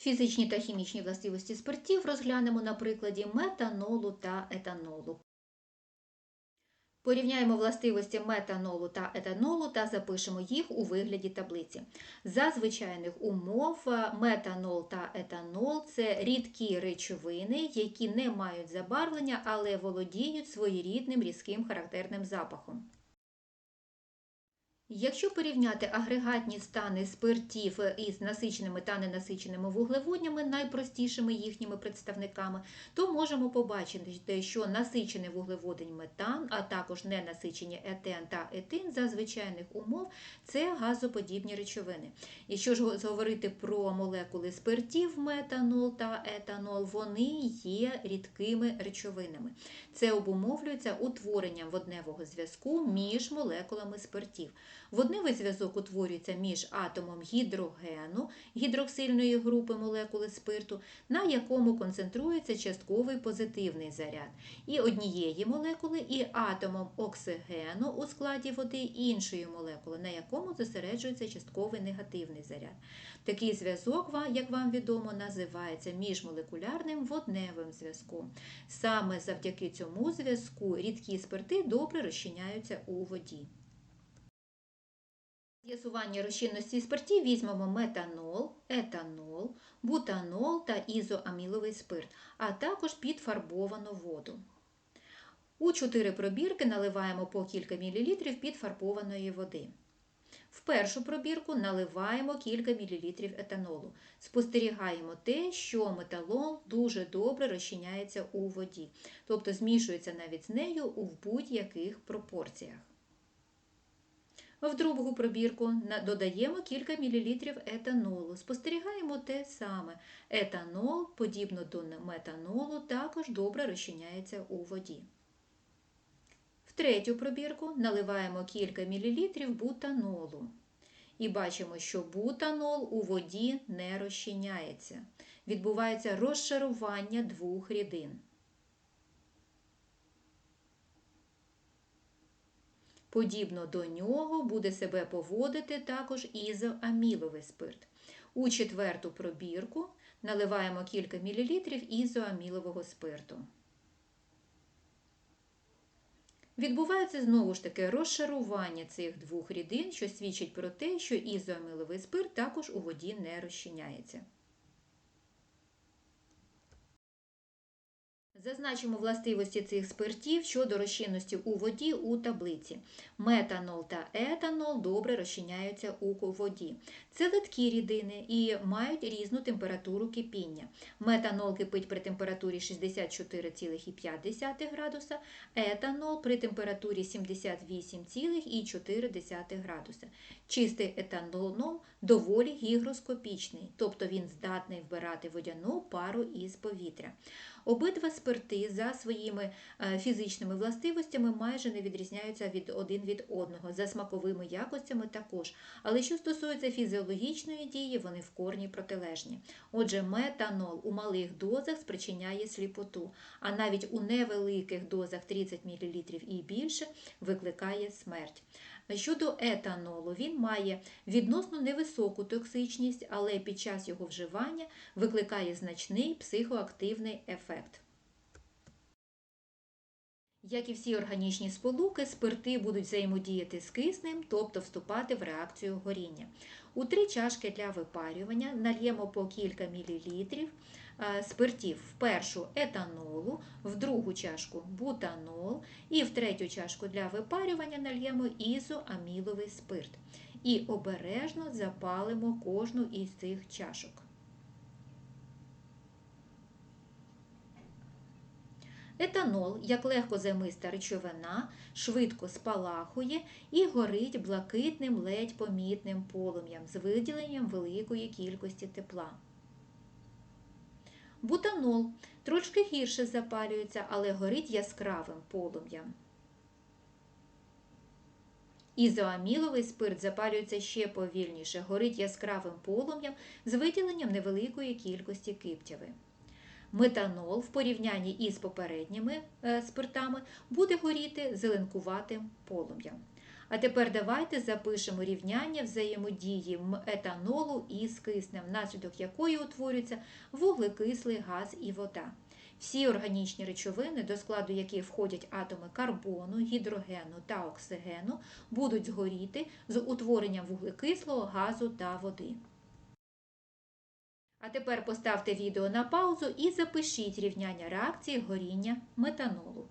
Фізичні та хімічні властивості спиртів розглянемо на прикладі метанолу та етанолу. Порівняємо властивості метанолу та етанолу та запишемо їх у вигляді таблиці. За звичайних умов е, метанол та етанол це рідкі речовини, які не мають забарвлення, але володіють своєрідним різким характерним запахом. Якщо порівняти агрегатні стани спиртів із насиченими та ненасиченими вуглеводнями, найпростішими їхніми представниками, то можемо побачити, що насичений вуглеводень метан, а також ненасичені етен та етин за звичайних умов це газоподібні речовини. Якщо ж говорити про молекули спиртів, метанол та етанол, вони є рідкими речовинами. Це обумовлюється утворенням водневого зв'язку між молекулами спиртів. Водневий зв'язок утворюється між атомом гідрогену гідроксильної групи молекули спирту, на якому концентрується частковий позитивний заряд, і однієї молекули, і атомом оксигену у складі води іншої молекули, на якому зосереджується частковий негативний заряд. Такий зв'язок, як вам відомо, називається міжмолекулярним водневим зв'язком. Саме завдяки цьому зв'язку рідкі спирти добре розчиняються у воді. З'ясування розчинності спиртів візьмемо метанол, етанол, бутанол та ізоаміловий спирт, а також підфарбовану воду. У 4 пробірки наливаємо по кілька мілілітрів підфарбованої води. В першу пробірку наливаємо кілька мілілітрів етанолу. Спостерігаємо те, що металол дуже добре розчиняється у воді, тобто змішується навіть з нею в будь-яких пропорціях. В другу пробірку додаємо кілька мілілітрів етанолу. Спостерігаємо те саме. Етанол, подібно до метанолу, також добре розчиняється у воді. В третю пробірку наливаємо кілька мілілітрів бутанолу. І бачимо, що бутанол у воді не розчиняється. Відбувається розшарування двох рідин. Подібно до нього буде себе поводити також ізоаміловий спирт. У четверту пробірку наливаємо кілька мілілітрів ізоамілового спирту. Відбувається знову ж таки розшарування цих двох рідин, що свідчить про те, що ізоаміловий спирт також у воді не розчиняється. Зазначимо властивості цих спиртів щодо розчинності у воді у таблиці. Метанол та етанол добре розчиняються у воді. Це литкі рідини і мають різну температуру кипіння. Метанол кипить при температурі 64,5 градуса, етанол при температурі 78,4 градуса. Чистий етанол доволі гігроскопічний, тобто він здатний вбирати водяну пару із повітря. Обидва спирти за своїми е, фізичними властивостями майже не відрізняються від один від одного, за смаковими якостями також. Але що стосується фізіологічної дії, вони в корні протилежні. Отже, метанол у малих дозах спричиняє сліпоту, а навіть у невеликих дозах 30 мл і більше викликає смерть. Щодо етанолу, він має відносно невисоку токсичність, але під час його вживання викликає значний психоактивний ефект. Як і всі органічні сполуки, спирти будуть взаємодіяти з киснем, тобто вступати в реакцію горіння. У три чашки для випарювання нальємо по кілька мілілітрів Е, спиртів в першу етанолу, в другу чашку бутанол і в третю чашку для випарювання нальємо ізоаміловий спирт. І обережно запалимо кожну із цих чашок. Етанол, як легкозаймиста речовина, швидко спалахує і горить блакитним ледь помітним полум'ям з виділенням великої кількості тепла. Бутанол трошки гірше запалюється, але горить яскравим полум'ям. Ізоаміловий спирт запалюється ще повільніше, горить яскравим полум'ям з виділенням невеликої кількості киптяви. Метанол в порівнянні із попередніми е, спиртами буде горіти зеленкуватим полум'ям. А тепер давайте запишемо рівняння взаємодії етанолу із киснем, внаслідок якої утворюється вуглекислий газ і вода. Всі органічні речовини, до складу яких входять атоми карбону, гідрогену та оксигену, будуть згоріти з утворенням вуглекислого газу та води. А тепер поставте відео на паузу і запишіть рівняння реакції горіння метанолу.